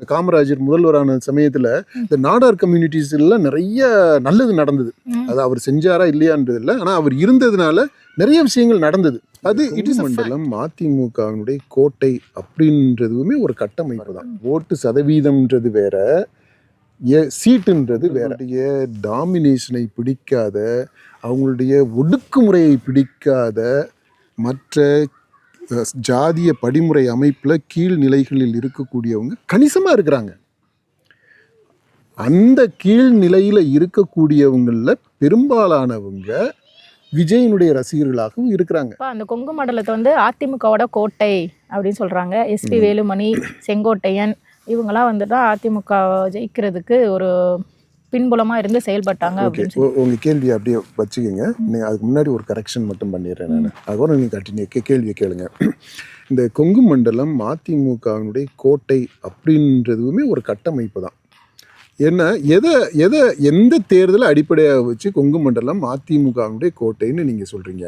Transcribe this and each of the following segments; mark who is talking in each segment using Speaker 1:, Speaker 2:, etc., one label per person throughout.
Speaker 1: இந்த காமராஜர் முதல்வரான சமயத்துல இந்த நாடார் கம்யூனிட்டிஸ் எல்லாம் நிறைய நல்லது நடந்தது. அது அவர் செஞ்சாரா இல்லையான்றது இல்லை. ஆனா அவர் இருந்ததுனால நிறைய விஷயங்கள் நடந்தது. அது இட் இஸ் மண்டலம் அதிமுகவினுடைய கோட்டை அப்படின்றதுமே ஒரு கட்டமைப்பு தான் ஓட்டு சதவீதம்ன்றது வேற ஏ சீட்டுன்றது வேற. டாமினேஷனை பிடிக்காத அவங்களுடைய ஒடுக்குமுறையை பிடிக்காத மற்ற ஜாதிய படிமுறை அமைப்பில் கீழ்நிலைகளில் இருக்கக்கூடியவங்க கணிசமாக இருக்கிறாங்க. அந்த கீழ்நிலையில் இருக்கக்கூடியவங்களில் பெரும்பாலானவங்க விஜயனுடைய ரசிகர்களாகவும் இருக்கிறாங்க.
Speaker 2: இப்போ அந்த கொங்கு மண்டலத்தை வந்து அதிமுகவோட கோட்டை அப்படின்னு சொல்றாங்க. எஸ்பி வேலுமணி செங்கோட்டையன் இவங்கெல்லாம் வந்து தான் அதிமுக ஜெயிக்கிறதுக்கு ஒரு பின்புலமா இருந்து செயல்பட்டாங்க அப்படின்னு
Speaker 1: உங்கள் கேள்வியை அப்படியே வச்சுக்கோங்க. நீங்கள் அதுக்கு முன்னாடி ஒரு கரெக்ஷன் மட்டும் பண்ணிடுறேன் நான். அதுக்கப்புறம் நீங்கள் கண்டினியூ கே கேள்வியை கேளுங்க. இந்த கொங்கு மண்டலம் அதிமுகவினுடைய கோட்டை அப்படின்றதுமே ஒரு கட்டமைப்பு தான். ஏன்னா எதை எதை எந்த தேர்தலை அடிப்படையாக வச்சு கொங்கு மண்டலம் அதிமுகவினுடைய கோட்டைன்னு நீங்கள் சொல்கிறீங்க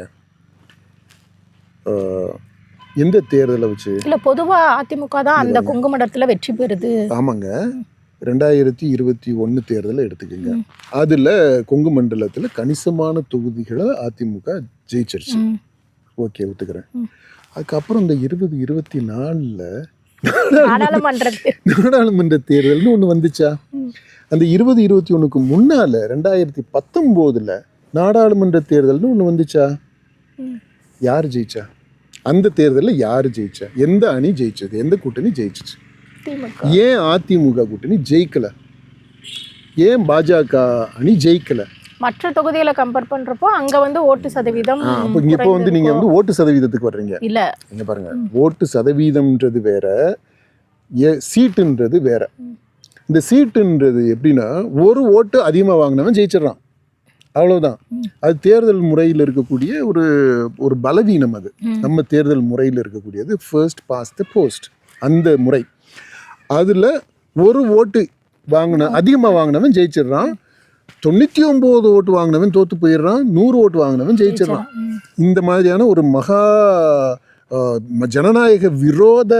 Speaker 1: எந்த தேர்தலை வச்சு?
Speaker 2: இல்ல பொதுவா அதிமுக தான் அந்த கொங்கு மண்டலத்துல வெற்றி பெறுது.
Speaker 1: ஆமாங்க. ரெண்டாயிரத்தி இருபத்தி ஒன்று தேர்தலை எடுத்துக்கோங்க. அதில் கொங்கு மண்டலத்தில் கணிசமான தொகுதிகளை அதிமுக ஜெயிச்சிருச்சு. ஓகே ஒத்துக்கிறேன். அதுக்கப்புறம் இந்த இருபது இருபத்தி நாலில்
Speaker 2: நாடாளுமன்றத்து.
Speaker 1: நாடாளுமன்ற தேர்தல்னு ஒன்று வந்துச்சா. அந்த இருபது இருபத்தி ஒன்றுக்கு முன்னால் ரெண்டாயிரத்தி பத்தொம்போதில் நாடாளுமன்ற தேர்தல்னு ஒன்று வந்துச்சா. யார் ஜெயிச்சா? அந்த தேர்தலில் யார் ஜெயிச்சா? எந்த அணி ஜெயிச்சது? எந்த கூட்டணி ஜெயிச்சிச்சு? ஏன் அதிமுக கூட்டணி ஜெயிக்கல? ஏன் பாஜக அணி ஜெயிக்கல?
Speaker 2: மற்ற தொகுதிகளை கம்பேர் பண்றப்போ அங்க வந்து ஓட்டு சதவீதம்
Speaker 1: அப்ப இங்க இப்போ வந்து நீங்க வந்து ஓட்டு சதவீதத்துக்கு வர்றீங்க.
Speaker 2: இல்ல.
Speaker 1: இங்க பாருங்க. ஓட்டு சதவீதம்ன்றது வேற ஏ சீட்டுன்றது வேற. இந்த சீட்டுன்றது எப்படின்னா ஒரு ஓட்டு அதிகமாக வாங்கினவன் ஜெயிச்சிடறான். அவ்வளவுதான்.
Speaker 2: ம்.
Speaker 1: அது தேர்தல் முறையில் இருக்கக்கூடிய ஒரு ஒரு பலவீனம் அது. நம்ம தேர்தல் முறையில் இருக்கக்கூடியது ஃபர்ஸ்ட் பாஸ் த போஸ்ட் அந்த முறை. அதில் ஒரு ஓட்டு வாங்கின அதிகமாக வாங்கினவன் ஜெயிச்சிடுறான். தொண்ணூற்றி ஒம்பது ஓட்டு வாங்கினவன் தோத்து போயிடுறான். நூறு ஓட்டு வாங்கினவன் ஜெயிச்சிடுறான். இந்த மாதிரியான ஒரு மகா ஜனநாயக விரோத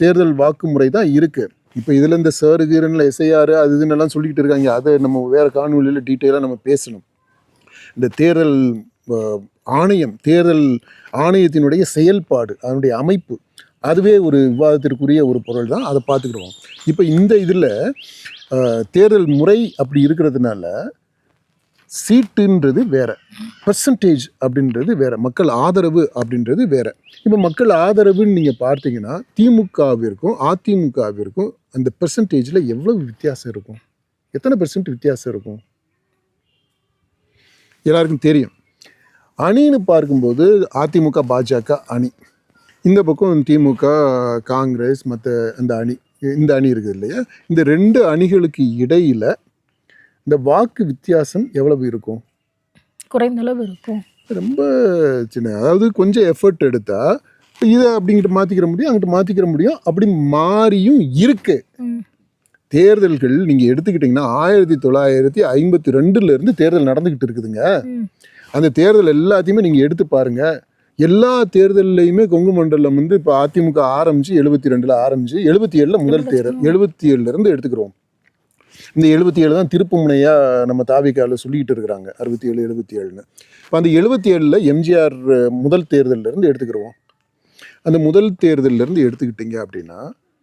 Speaker 1: தேர்தல் வாக்குமுறை தான் இருக்கு. இப்போ இதில் இந்த சேரு கீரனில் எஸ்ஐஆர் அது இதுன்னு எல்லாம் சொல்லிக்கிட்டு இருக்காங்க. அதை நம்ம வேற காணொலியில் டீட்டெயிலாக நம்ம பேசணும். இந்த தேர்தல் ஆணையம் தேர்தல் ஆணையத்தினுடைய செயல்பாடு அதனுடைய அமைப்பு அதுவே ஒரு விவாதத்திற்குரிய ஒரு பொருள் தான். அதை பார்த்துக்கிடுவோம். இப்போ இந்த இதில் தேர்தல் முறை அப்படி இருக்கிறதுனால சீட்டுன்றது வேற பர்சன்டேஜ் அப்படின்றது வேற மக்கள் ஆதரவு அப்படின்றது வேற. இப்போ மக்கள் ஆதரவுன்னு நீங்கள் பார்த்தீங்கன்னா திமுகவிற்கும் அதிமுகவிற்கும் அந்த பெர்சன்டேஜில் எவ்வளவு வித்தியாசம் இருக்கும்? எத்தனை பெர்சன்ட் வித்தியாசம் இருக்கும்? எல்லாருக்கும் தெரியும். அணின்னு பார்க்கும்போது அதிமுக பாஜக அணி. இந்த பக்கம் திமுக காங்கிரஸ் மற்ற அந்த அணி இந்த அணி இருக்குது இல்லையா? இந்த ரெண்டு அணிகளுக்கு இடையில இந்த வாக்கு வித்தியாசம் எவ்வளவு இருக்கும்?
Speaker 2: குறைந்த அளவு இருக்கும்.
Speaker 1: ரொம்ப சின்ன அதாவது கொஞ்சம் எஃபர்ட் எடுத்தா இதை அப்படிங்கிட்டு மாற்றிக்கிற முடியும் அங்கிட்டு மாற்றிக்கிற முடியும் அப்படி மாறியும் இருக்கு. தேர்தல்கள் நீங்கள் எடுத்துக்கிட்டிங்கன்னா ஆயிரத்தி தொள்ளாயிரத்தி ஐம்பத்தி ரெண்டுலேருந்து தேர்தல் நடந்துக்கிட்டு இருக்குதுங்க. அந்த தேர்தல் எல்லாத்தையுமே நீங்கள் எடுத்து பாருங்க. எல்லா தேர்தல்லையுமே கொங்கு மண்டலம் வந்து இப்போ அதிமுக ஆரம்பிச்சு எழுபத்தி ரெண்டில் ஆரம்பிச்சு எழுபத்தி ஏழில் முதல் தேர்தல். எழுபத்தி ஏழுலேருந்து எடுத்துக்கிறோம். இந்த எழுபத்தி ஏழு தான் திருப்பு முனையாக நம்ம தாவிக்காவில் சொல்லிக்கிட்டு இருக்கிறாங்க. அறுபத்தி ஏழு எழுபத்தி ஏழுன்னு இப்போ அந்த எழுபத்தி ஏழில் எம்ஜிஆர் முதல் தேர்தல்ல இருந்து எடுத்துக்கிறோம். அந்த முதல் தேர்தல்ல இருந்து எடுத்துக்கிட்டீங்க அப்படின்னா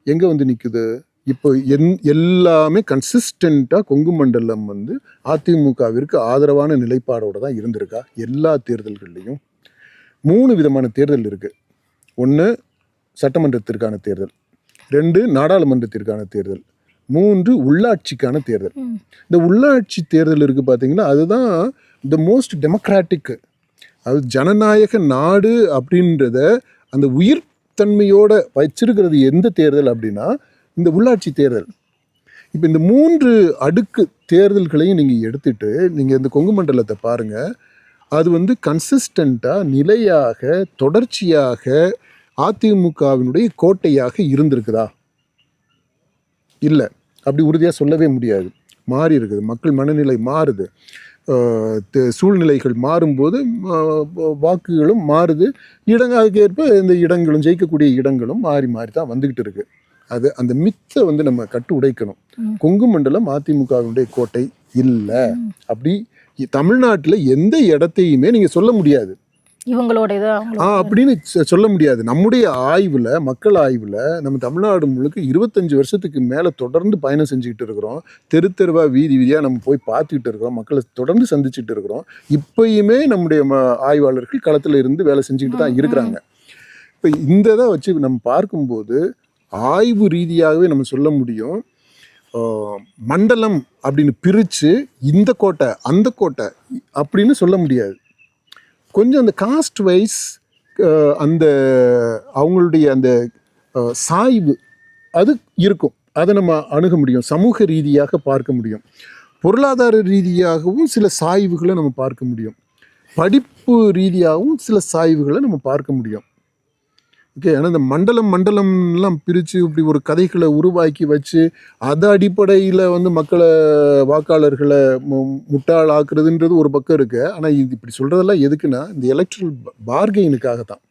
Speaker 1: எங்கே வந்து நிற்குது இப்போ என் எல்லாமே கன்சிஸ்டண்ட்டாக கொங்கு மண்டலம் வந்து அதிமுகவிற்கு ஆதரவான நிலைப்பாடோட தான் இருந்திருக்கா? எல்லா தேர்தல்கள்லையும் மூணு விதமான தேர்தல் இருக்குது ஒன்று சட்டமன்றத்திற்கான தேர்தல். ரெண்டு நாடாளுமன்றத்திற்கான தேர்தல். மூன்று உள்ளாட்சிக்கான தேர்தல். இந்த உள்ளாட்சி தேர்தல் இருக்குது பார்த்தீங்கன்னா அதுதான் த மோஸ்ட் டெமோக்ராட்டிக் அது ஜனநாயக நாடு அப்படின்றத அந்த உயிர் தன்மையோட வச்சிருக்கிறது எந்த தேர்தல் அப்படின்னா இந்த உள்ளாட்சி தேர்தல். இப்போ இந்த மூன்று அடுக்கு தேர்தல்களையும் நீங்கள் எடுத்துட்டு நீங்கள் இந்த கொங்கு மண்டலத்தை பாருங்கள் அது வந்து கன்சிஸ்டண்ட்டாக நிலையாக தொடர்ச்சியாக அதிமுகவினுடைய கோட்டையாக இருந்திருக்குதா? இல்லை. அப்படி உறுதியாக சொல்லவே முடியாது. மாறி இருக்குது. மக்கள் மனநிலை மாறுது. சூழ்நிலைகள் மாறும்போது வாக்குகளும் மாறுது. இடங்க அதுக்கேற்ப இந்த இடங்களும் ஜெயிக்கக்கூடிய இடங்களும் மாறி மாறி தான் வந்துக்கிட்டு இருக்குது அது அந்த மித்தை வந்து நம்ம கட்டு உடைக்கணும். கொங்கு மண்டலம் அதிமுகவினுடைய கோட்டை இல்லை. அப்படி தமிழ்நாட்டில் எந்த இடத்தையுமே நீங்கள் சொல்ல முடியாது.
Speaker 2: இவங்களோட இது
Speaker 1: ஆ அப்படின்னு சொல்ல முடியாது. நம்முடைய ஆய்வில் மக்கள் ஆய்வில் நம்ம தமிழ்நாடு முழுக்க இருபத்தஞ்சு வருஷத்துக்கு மேலே தொடர்ந்து பயணம் செஞ்சுக்கிட்டு இருக்கிறோம். தெரு தெருவா வீதி வீதியாக நம்ம போய் பார்த்துக்கிட்டு இருக்கிறோம். மக்களை தொடர்ந்து சந்திச்சுட்டு இருக்கிறோம். இப்பயுமே நம்முடைய ம ஆய்வாளர்கள் களத்தில் இருந்து வேலை செஞ்சுக்கிட்டு தான். இருக்கிறாங்க. இப்போ இந்த இதை வச்சு நம்ம பார்க்கும்போது ஆய்வு ரீதியாகவே நம்ம சொல்ல முடியும். மண்டலம் அப்படின்னு பிரித்து இந்த கோட்டை அந்த கோட்டை அப்படின்னு சொல்ல முடியாது. கொஞ்சம் அந்த காஸ்ட் வைஸ் அந்த அவங்களுடைய அந்த சாய்வு அது இருக்கும். அதை நம்ம அணுக முடியும். சமூக ரீதியாக பார்க்க முடியும். பொருளாதார ரீதியாகவும் சில சாய்வுகளை நம்ம பார்க்க முடியும். படிப்பு ரீதியாகவும் சில சாய்வுகளை நம்ம பார்க்க முடியும். ஓகே ஏன்னா இந்த மண்டலம் மண்டலம்லாம் பிரித்து இப்படி ஒரு கதைகளை உருவாக்கி வச்சு அது அடிப்படையில் வந்து மக்களை வாக்காளர்களை மு- முட்டாளாக்குறதுன்றது ஒரு பக்கம் இருக்கு ஆனால் இது இப்படி சொல்கிறதெல்லாம் எதுக்குன்னா இந்த எலக்ட்ரல் பார்கெயினுக்காக தான்.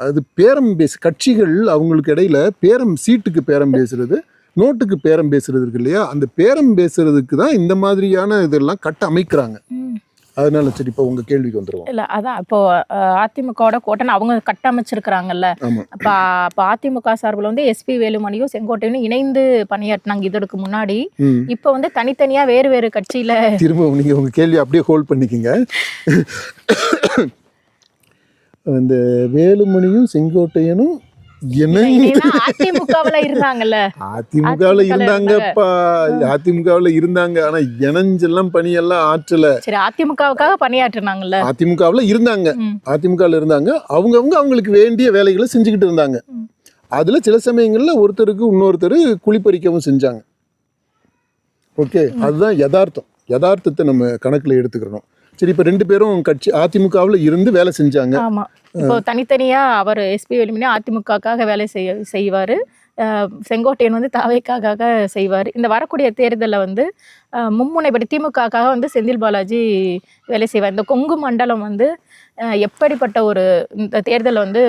Speaker 1: அது பேரம் பேச கட்சிகள் அவங்களுக்கு இடையில பேரம் சீட்டுக்கு பேரம் பேசுறது நோட்டுக்கு பேரம் பேசுறது இருக்கு இல்லையா அந்த பேரம் பேசுறதுக்கு தான் இந்த மாதிரியான இதெல்லாம் கட்ட அமைக்கிறாங்க. அதனால சரி இப்போ உங்க கேள்விக்கு வந்துருவோம்.
Speaker 2: இல்ல அதான் இப்போ அதிமுகவோட கோட்டைன்னு அவங்க கட்டமைச்சிருக்கிறாங்கல்ல. அப்ப அப்ப அதிமுக சார்பில் வந்து எஸ்பி வேலுமணியும் செங்கோட்டையனும் இணைந்து பணியாற்றினாங்க இதற்கு முன்னாடி. இப்போ வந்து தனித்தனியா வேறு வேறு கட்சியில
Speaker 1: திரும்ப நீங்க உங்க கேள்வி அப்படியே ஹோல்ட் பண்ணிக்கங்க. அந்த வேலுமணியும் செங்கோட்டையனும்
Speaker 2: அதிமுகவுல இருந்தாங்கல்ல.
Speaker 1: அதிமுகவில் இருந்தாங்கப்பா அதிமுகவில் இருந்தாங்க ஆனா இணைஞ்செல்லாம் பணியெல்லாம் ஆற்றல.
Speaker 2: சரி அதிமுகவுக்காக பணியாற்றினாங்கல்ல.
Speaker 1: அதிமுகவில் இருந்தாங்க. அதிமுகவில் இருந்தாங்க. அவங்கவங்க அவங்களுக்கு வேண்டிய வேலைகளை செஞ்சுக்கிட்டு இருந்தாங்க. அதுல சில சமயங்கள்ல ஒருத்தருக்கு இன்னொருத்தர் குளிப்பறிக்கவும் செஞ்சாங்க. ஓகே அதுதான் யதார்த்தம். யதார்த்தத்தை நம்ம கணக்குல எடுத்துக்கிறோம் சரி இப்போ ரெண்டு பேரும் கட்சி அதிமுகவில் இருந்து வேலை செஞ்சாங்க.
Speaker 2: ஆமா. இப்போ தனித்தனியா அவர் எஸ்பி வேலுமணி அதிமுகக்காக வேலை செய்ய செய்வாரு. செங்கோட்டையன் வந்து தாவேக்காக செய்வார். இந்த வரக்கூடிய தேர்தலில் வந்து மும்முனைப்படி திமுகக்காக வந்து செந்தில் பாலாஜி வேலை செய்வார். இந்த கொங்கு மண்டலம் வந்து எப்படிப்பட்ட ஒரு இந்த தேர்தல் வந்து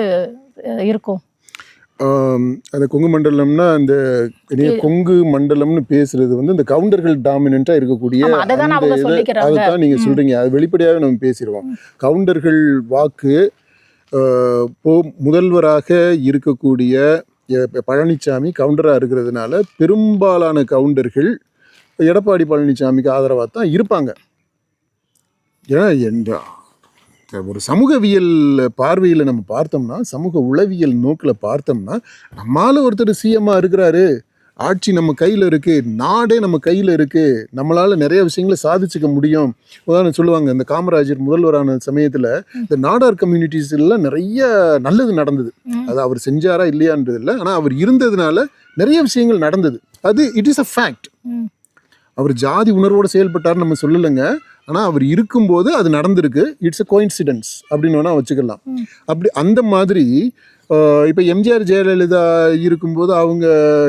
Speaker 2: இருக்கும்?
Speaker 1: அந்த கொங்கு மண்டலம்னா அந்த கொங்கு மண்டலம்னு பேசுறது வந்து இந்த கவுண்டர்கள் டாமினண்டா இருக்கக்கூடிய
Speaker 2: ஆமா அதை தான்
Speaker 1: அந்த
Speaker 2: அவங்க
Speaker 1: இதை-
Speaker 2: சொல்லிக்கிறாங்க.
Speaker 1: அதைத்தான் நீங்க. சொல்றீங்க. அது வெளிப்படையாவே நம்ம பேசிடுவோம். கவுண்டர்கள் வாக்கு இப்போ முதல்வராக இருக்கக்கூடிய பழனிசாமி கவுண்டரா இருக்கிறதுனால பெரும்பாலான கவுண்டர்கள் எடப்பாடி பழனிசாமிக்கு ஆதரவாக தான் இருப்பாங்க. ஏன்னா ஒரு சமூகவியல் பார்வையில் நம்ம பார்த்தோம்னா சமூக உளவியல் நோக்கில் பார்த்தோம்னா நம்மால ஒருத்தர் சிஎம்மாக இருக்கிறாரு. ஆட்சி நம்ம கையில் இருக்கு. நாடே நம்ம கையில் இருக்கு. நம்மளால நிறைய விஷயங்களை சாதிச்சுக்க முடியும். உதாரணம் சொல்லுவாங்க இந்த காமராஜர் முதல்வரான சமயத்தில் இந்த நாடார் கம்யூனிட்டிஸ் எல்லாம் நிறைய நல்லது நடந்தது. அது அவர் செஞ்சாரா இல்லையான்றது இல்லை ஆனால் அவர் இருந்ததுனால நிறைய விஷயங்கள் நடந்தது. அது இட் இஸ் அ ஃபேக்ட். அவர் ஜாதி உணர்வோடு செயல்பட்டார் நம்ம சொல்லலைங்க. ஆனால் அவர் இருக்கும்போது அது நடந்திருக்கு. இட்ஸ் அ கோயின்சிடென்ஸ் அப்படின்னு வேணால் வச்சுக்கலாம். அப்படி அந்த மாதிரி இப்போ எம்ஜிஆர் ஜெயலலிதா இருக்கும்போது அவங்க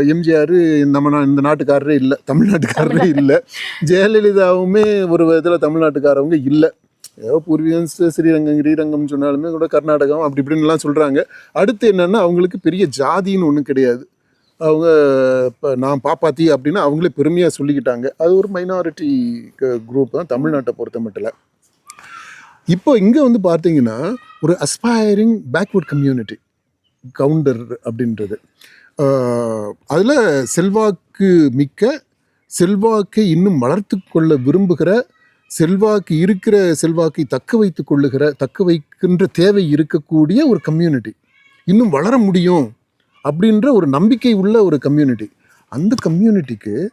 Speaker 1: எம்ஜிஆர் நம்ம இந்த நாட்டுக்காரரே இல்லை. தமிழ்நாட்டுக்காரரே இல்லை. ஜெயலலிதாவுமே ஒரு விதத்தில் தமிழ்நாட்டுக்காரவங்க இல்லை. ஏதோ பூர்வீகம் ஸ்ரீ- ஸ்ரீரங்கம் ஸ்ரீரங்கம் சொன்னாலுமே கூட கர்நாடகம் அப்படி இப்படின்லாம் சொல்கிறாங்க அடுத்து என்னன்னா அவங்களுக்கு பெரிய ஜாதின்னு ஒன்றும் கிடையாது. அவங்க இப்போ நான் பாப்பாத்தி அப்படின்னு அவங்களே பெருமையாக சொல்லிக்கிட்டாங்க. அது ஒரு மைனாரிட்டி குரூப் தான் தமிழ்நாட்டை பொறுத்த மட்டும் இப்போ இங்கே வந்து பார்த்தீங்கன்னா ஒரு அஸ்பைரிங் பேக்வர்ட் கம்யூனிட்டி கவுண்டர் அப்படின்றது. அதில் செல்வாக்கு மிக்க செல்வாக்கை இன்னும் வளர்த்து கொள்ள விரும்புகிற செல்வாக்கு இருக்கிற செல்வாக்கை தக்க வைத்து கொள்ளுகிற தக்க வைக்கின்ற தேவை இருக்கக்கூடிய ஒரு கம்யூனிட்டி இன்னும் வளர முடியும் அப்படின்ற ஒரு நம்பிக்கை உள்ள ஒரு கம்யூனிட்டி அந்த கம்யூனிட்டிக்கு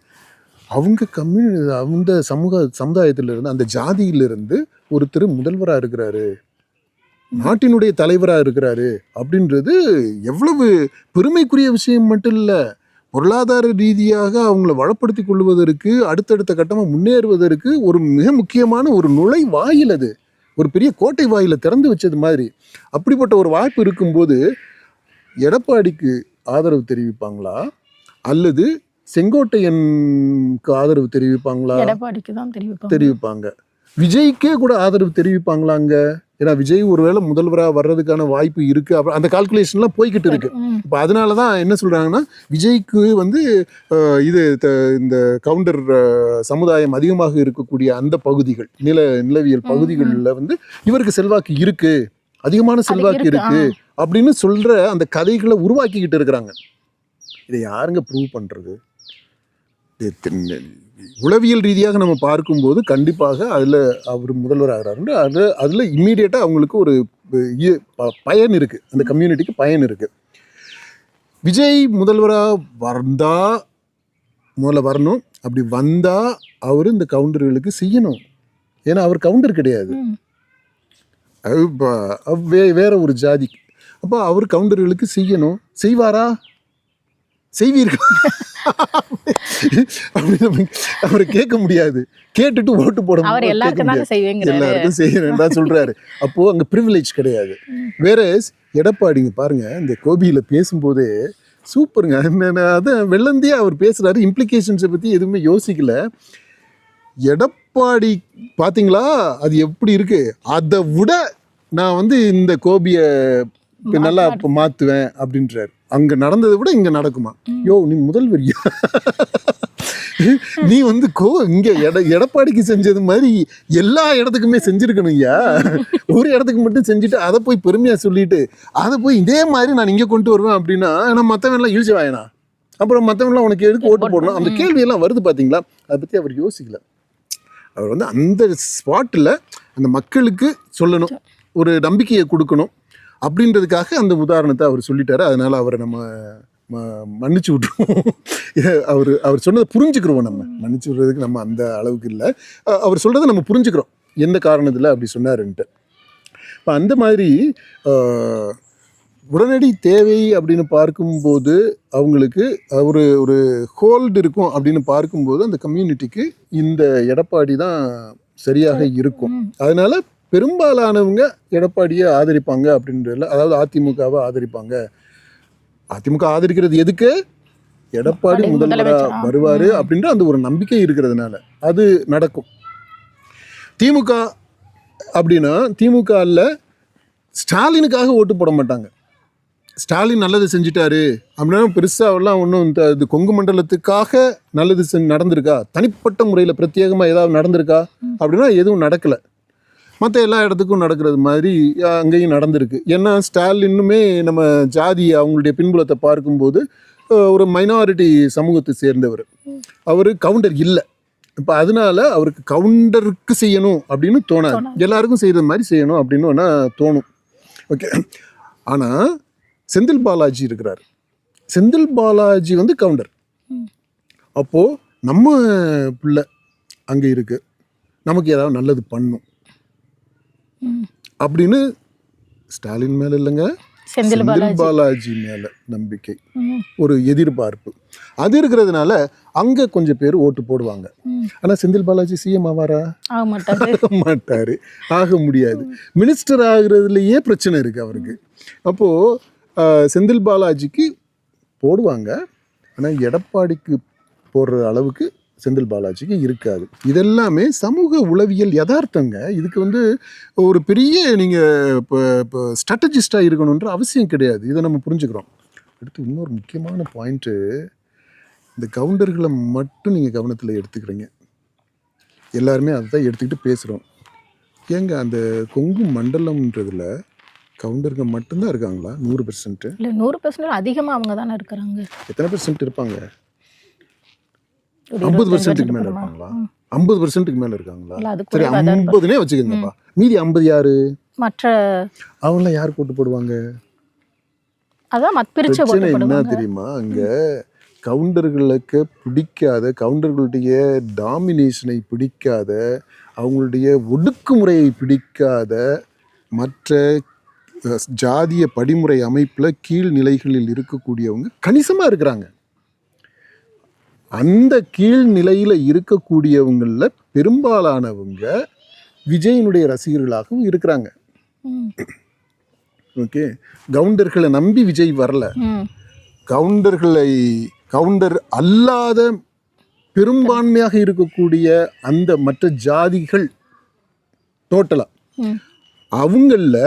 Speaker 1: அவங்க கம்யூனி அந்த சமூக சமுதாயத்திலிருந்து அந்த ஜாதியிலிருந்து ஒருத்தர் முதல்வராக இருக்கிறாரு. நாட்டினுடைய தலைவராக இருக்கிறாரு அப்படின்றது எவ்வளவு பெருமைக்குரிய விஷயம் மட்டும் இல்லை. பொருளாதார ரீதியாக அவங்கள வளப்படுத்தி கொள்வதற்கு அடுத்தடுத்த கட்டமாக முன்னேறுவதற்கு ஒரு மிக முக்கியமான ஒரு நுழைவாயில் அது. ஒரு பெரிய கோட்டை வாயில திறந்து வச்சது மாதிரி. அப்படிப்பட்ட ஒரு வாய்ப்பு இருக்கும்போது எடப்பாடிக்கு ஆதரவு தெரிவிப்பாங்களா? அல்லது செங்கோட்டையனுக்கு ஆதரவு தெரிவிப்பாங்களா?
Speaker 2: எடப்பாடிக்கு தான் தெரிவிப்பாங்க.
Speaker 1: தெரிவிப்பாங்க. விஜய்க்கே கூட ஆதரவு தெரிவிப்பாங்களாங்க? ஏன்னா விஜய் ஒருவேளை முதல்வராக வர்றதுக்கான வாய்ப்பு இருக்கு. அப்புறம் அந்த கால்குலேஷன்லாம் போய்கிட்டு இருக்கு. இப்போ அதனால தான் என்ன சொல்றாங்கன்னா விஜய்க்கு வந்து இது இந்த கவுண்டர் சமுதாயம் அதிகமாக இருக்கக்கூடிய அந்த பகுதிகள் நில நிலவியல் பகுதிகளில் வந்து இவருக்கு செல்வாக்கு இருக்கு. அதிகமான செல்வாக்கு
Speaker 2: இருக்கு.
Speaker 1: அப்படின்னு சொல்ற அந்த கதைகளை உருவாக்கிக்கிட்டு இருக்கிறாங்க. இதை யாருங்க ப்ரூவ் தென்ன- உளவியல் ரீதியாக நம்ம பார்க்கும்போது கண்டிப்பாக அதில் அவர் முதல்வர் ஆகிறாருன்னு அது அதில் இம்மீடியட்டாக அவங்களுக்கு ஒரு பயன் இருக்குது அந்த கம்யூனிட்டிக்கு பயன் இருக்குது விஜய் முதல்வராக வந்தா முதல்ல வரணும். அப்படி வந்தால் அவர் இந்த கவுண்டர்களுக்கு செய்யணும். ஏன்னா அவர் கவுண்டர் கிடையாது. வே வேற ஒரு ஜாதி அப்போ அவர் கவுண்டர்களுக்கு செய்யணும். செய்வாரா? செய்வீர்கள்? அப்படி நம்ம அவரை கேட்க முடியாது. கேட்டுட்டு ஓட்டு போட
Speaker 2: அவர் எல்லாருக்கும்
Speaker 1: செய்யறேன் தான் சொல்றாரு. அப்போ அங்க ப்ரிவிலேஜ் கிடையாது. வேற எடப்பாடிங்க பாருங்க இந்த கோபியில பேசும்போதே சூப்பருங்க. அதான் வெள்ளந்தியா அவர் பேசுறாரு. இம்ப்ளிகேஷன்ஸை பத்தி எதுவுமே யோசிக்கல. எடப்பாடி பாத்தீங்களா? அது எப்படி இருக்கு? அதை விட நான் வந்து இந்த கோபியை நல்லா இப்ப மாத்துவேன் அப்படின்றாரு. அங்க நடந்ததை விட இங்க நடக்குமா? யோ நீ முதல்வரியா நீ வந்து கோ இங்க எட எடப்பாடிக்கு செஞ்சது மாதிரி எல்லா இடத்துக்குமே செஞ்சிருக்கணும் ஐயா. ஒரு இடத்துக்கு மட்டும் செஞ்சுட்டு அதை போய் பெருமையா சொல்லிட்டு அதை போய் இதே மாதிரி நான் இங்க கொண்டு வருவேன் அப்படின்னா ஏன்னா மத்தவன் எல்லாம் இழிச்சு வாயனா? அப்புறம் மத்தவன்லாம் உனக்கு எதுக்கு ஓட்டு போடணும்? அந்த கேள்வி எல்லாம் வருது பாத்தீங்களா? அதை பத்தி அவர் யோசிக்கல. அவர் வந்து அந்த ஸ்பாட்டில் அந்த மக்களுக்கு சொல்லணும். ஒரு நம்பிக்கையை கொடுக்கணும். அப்படின்றதுக்காக அந்த உதாரணத்தை அவர் சொல்லிட்டாரு. அதனால அவரை நம்ம ம- மன்னிச்சு விட்டுருவோம். அவர் அவர் சொன்னதை புரிஞ்சுக்கிறோம் நம்ம. மன்னிச்சு விடுறதுக்கு நம்ம அந்த அளவுக்கு இல்லை. அவர் சொல்றதை நம்ம புரிஞ்சுக்கிறோம். எந்த காரணத்தில் அப்படி சொன்னாருன்ட்டு. இப்போ அந்த மாதிரி உடனடி தேவை அப்படின்னு பார்க்கும்போது அவங்களுக்கு ஒரு ஒரு ஹோல்டு இருக்கும் அப்படின்னு பார்க்கும்போது அந்த கம்யூனிட்டிக்கு இந்த எடப்பாடி தான் சரியாக இருக்கும். அதனால பெரும்பாலானவங்க எடப்பாடியை ஆதரிப்பாங்க அப்படின்றதுல அதாவது அதிமுகவை ஆதரிப்பாங்க. அதிமுக ஆதரிக்கிறது எதுக்கு? எடப்பாடி
Speaker 2: எடப்பாடி
Speaker 1: முதல்வரா
Speaker 2: முதலமைச்சரா?
Speaker 1: வருவாரு அப்படின்ற அந்த ஒரு நம்பிக்கை இருக்கிறதுனால அது நடக்கும். திமுக அப்படின்னா திமுகவில் ஸ்டாலினுக்காக ஓட்டு போட மாட்டாங்க. ஸ்டாலின் நல்லது செஞ்சிட்டாரு அப்படின்னா பெருசாவெல்லாம் ஒன்றும் இந்த இது கொங்கு மண்டலத்துக்காக நல்லது செஞ்சு நடந்திருக்கா? தனிப்பட்ட முறையில் பிரத்யேகமாக ஏதாவது நடந்திருக்கா? அப்படின்னா எதுவும் நடக்கலை. மற்ற எல்லா இடத்துக்கும் நடக்கிறது மாதிரி அங்கேயும் நடந்திருக்கு. ஏன்னா ஸ்டாலினுமே நம்ம ஜாதி அவங்களுடைய பின்புலத்தை பார்க்கும்போது ஒரு மைனாரிட்டி சமூகத்தை சேர்ந்தவர். அவர் கவுண்டர் இல்லை. இப்போ அதனால அவருக்கு கவுண்டருக்கு செய்யணும் அப்படின்னு தோணாது. எல்லாருக்கும் செய்கிற மாதிரி செய்யணும் அப்படின்னு வேணா தோணும். ஓகே. ஆனால் செந்தில் பாலாஜி இருக்கிறார். செந்தில் பாலாஜி வந்து கவுண்டர். அப்போது நம்ம பிள்ளை அங்கே இருக்கு. நமக்கு ஏதாவது நல்லது பண்ணும். அப்படின்னு ஸ்டாலின் மேல இல்லைங்க.
Speaker 2: செந்தில் பாலாஜி.
Speaker 1: மேல நம்பிக்கை. ஒரு எதிர்பார்ப்பு. அது இருக்கிறதுனால அங்க கொஞ்சம் பேர் ஓட்டு போடுவாங்க. ஆனா செந்தில் பாலாஜி சிஎம் ஆவாரா?
Speaker 2: ஆக மாட்டாரு.
Speaker 1: ஆக முடியாது. மினிஸ்டர் ஆகுறதுலயே பிரச்சனை இருக்கு அவருக்கு. அப்போ செந்தில் பாலாஜிக்கு போடுவாங்க. ஆனா எடப்பாடிக்கு போடுற அளவுக்கு செந்தில் பாலாஜிக்கு இருக்காது. இதெல்லாமே சமூக உளவியல் யதார்த்தங்க. இதுக்கு வந்து ஒரு பெரிய நீங்கள் இப்போ இப்போ ஸ்ட்ராட்டஜிஸ்டாக இருக்கணுன்ற அவசியம் கிடையாது. இதை நம்ம புரிஞ்சுக்கிறோம். அடுத்து இன்னொரு முக்கியமான பாயிண்ட்டு இந்த கவுண்டர்களை மட்டும் நீங்கள் கவனத்தில் எடுத்துக்கிறீங்க. எல்லாருமே அதை தான் எடுத்துக்கிட்டு பேசுகிறோம் ஏங்க அந்த கொங்கு மண்டலம்ன்றதுல கவுண்டருங்க மட்டும்தான் இருக்காங்களா? நூறு பெர்சன்ட்
Speaker 2: இல்ல நூறு பர்சன்ட் அதிகமா அவங்க தானே இருக்கிறாங்க.
Speaker 1: எத்தனை பெர்சன்ட் இருப்பாங்க? ஐம்பது பெர்சன்ட்டுக்கு மேலே? இருப்பாங்களா. ஐம்பது பெர்சன்ட்டுக்கு மேலே இருக்காங்களா? சரி. ஐம்பதுனே வச்சுக்கோங்கப்பா. மீதி ஐம்பது யாரு?
Speaker 2: மற்ற
Speaker 1: அவங்களாம் யார் கூட்டு போடுவாங்க?
Speaker 2: அதான்
Speaker 1: பிரச்சனை என்ன தெரியுமா? அங்க கவுண்டர்களுக்கு பிடிக்காத கவுண்டர்களுடைய டாமினேஷனை பிடிக்காத அவங்களுடைய ஒடுக்குமுறையை பிடிக்காத மற்ற ஜாதிய படிமுறை அமைப்பில் கீழ்நிலைகளில் இருக்கக்கூடியவங்க கணிசமாக இருக்கிறாங்க. அந்த கீழ்நிலையில் இருக்கக்கூடியவங்களில் பெரும்பாலானவங்க விஜயனுடைய ரசிகர்களாகவும் இருக்கிறாங்க. ஓகே கவுண்டர்களை நம்பி விஜய் வரல. கவுண்டர்களை கவுண்டர் அல்லாத பெரும்பான்மையாக இருக்கக்கூடிய அந்த மற்ற ஜாதிகள் டோட்டலாக. அவங்களில்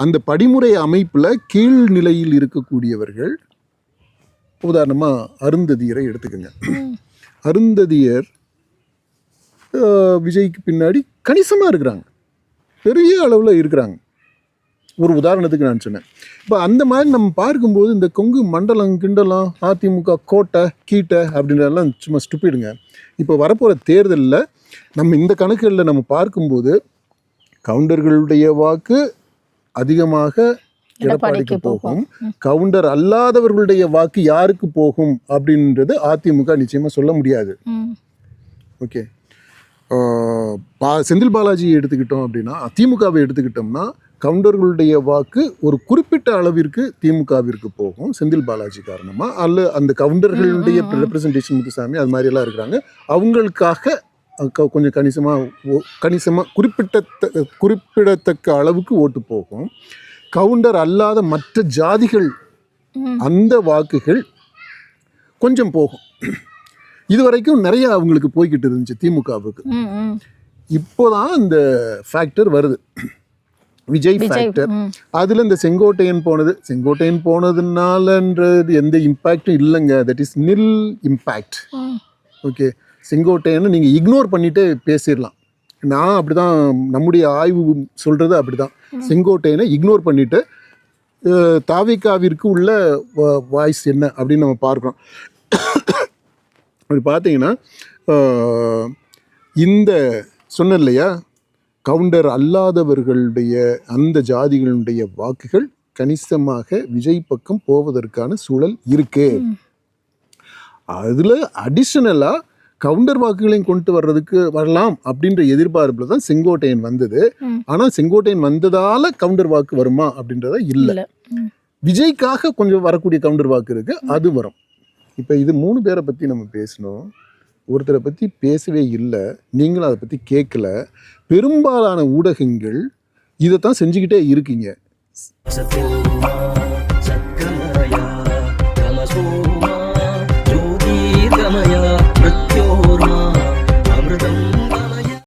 Speaker 1: அந்த படிமுறை அமைப்பில் கீழ் நிலையில் இருக்கக்கூடியவர்கள் உதாரணமாக அருந்ததியரை எடுத்துக்கோங்க. அருந்ததியர் விஜய்க்கு பின்னாடி கணிசமாக இருக்கிறாங்க. பெரிய அளவில் இருக்கிறாங்க. ஒரு உதாரணத்துக்கு நான் சொன்னேன். இப்போ அந்த மாதிரி நம்ம பார்க்கும்போது இந்த கொங்கு மண்டலம் கிண்டலம் அதிமுக கோட்டை கீட்டை அப்படின்றதெல்லாம் சும்மா ஸ்டுப்பிடுங்க இப்போ வரப்போகிற தேர்தலில் நம்ம இந்த கணக்குகளில் நம்ம பார்க்கும்போது கவுண்டர்களுடைய வாக்கு அதிகமாக எடப்பாடிக்கு போகும். கவுண்டர் அல்லாதவர்களுடைய வாக்கு யாருக்கு போகும் அப்படின்றது அதிமுக நிச்சயமாக சொல்ல முடியாது. ஓகே. பா செந்தில் பாலாஜியை எடுத்துக்கிட்டோம் அப்படின்னா திமுகவை எடுத்துக்கிட்டோம்னா கவுண்டர்களுடைய வாக்கு ஒரு குறிப்பிட்ட அளவிற்கு திமுகவிற்கு போகும் செந்தில் பாலாஜி காரணமாக அல்ல அந்த கவுண்டர்களுடைய ரெப்ரசன்டேஷன் முத்துசாமி அது மாதிரியெல்லாம் இருக்கிறாங்க. அவங்களுக்காக கொஞ்சம் கணிசமாக கணிசமாக குறிப்பிட்ட குறிப்பிடத்தக்க அளவுக்கு ஓட்டு போகும். கவுண்டர் அல்லாத மற்ற ஜாதிகள். அந்த வாக்குகள் கொஞ்சம் போகும். இது வரைக்கும் நிறைய அவங்களுக்கு போய்கிட்டு இருந்துச்சு திமுகவுக்கு. இப்போதான் இந்த ஃபேக்டர் வருது. விஜய் ஃபேக்டர். அதில் இந்த செங்கோட்டையன் போனது. செங்கோட்டையன் போனதுனாலன்றது எந்த இம்பேக்டும் இல்லைங்க. That is nil impact. Okay செங்கோட்டையனை நீங்கள் இக்னோர் பண்ணிட்டு பேசிடலாம். நான் அப்படிதான் நம்முடைய ஆய்வு சொல்கிறது அப்படிதான். செங்கோட்டையனை இக்னோர் பண்ணிட்டு அஹ், தாவிகாவிற்கு உள்ள வாய்ஸ் என்ன அப்படின்னு நம்ம பார்க்குறோம். அப்படி பார்த்தீங்கன்னா இந்த சொன்னேன் இல்லையா கவுண்டர் அல்லாதவர்களுடைய அந்த ஜாதிகளுடைய வாக்குகள் கணிசமாக விஜய் பக்கம் போவதற்கான சூழல் இருக்கு. அதில் அடிஷ்னலாக கவுண்டர் வாக்குகளையும் கொண்டு வர்றதுக்கு வரலாம் அப்படின்ற எதிர்பார்ப்பில் தான் செங்கோட்டையன் வந்தது. ஆனால் செங்கோட்டையன் வந்ததால கவுண்டர் வாக்கு வருமா அப்படின்றத இல்லை. விஜய்க்காக கொஞ்சம் வரக்கூடிய கவுண்டர் வாக்கு இருக்கு. அது வரும். இப்போ இது மூணு பேரை பற்றி நம்ம பேசணும். ஒருத்தரை பற்றி பேசவே இல்லை. நீங்களும் அதை பற்றி கேட்கல பெரும்பாலான ஊடகங்கள் இதைத்தான் செஞ்சுக்கிட்டே இருக்கீங்க.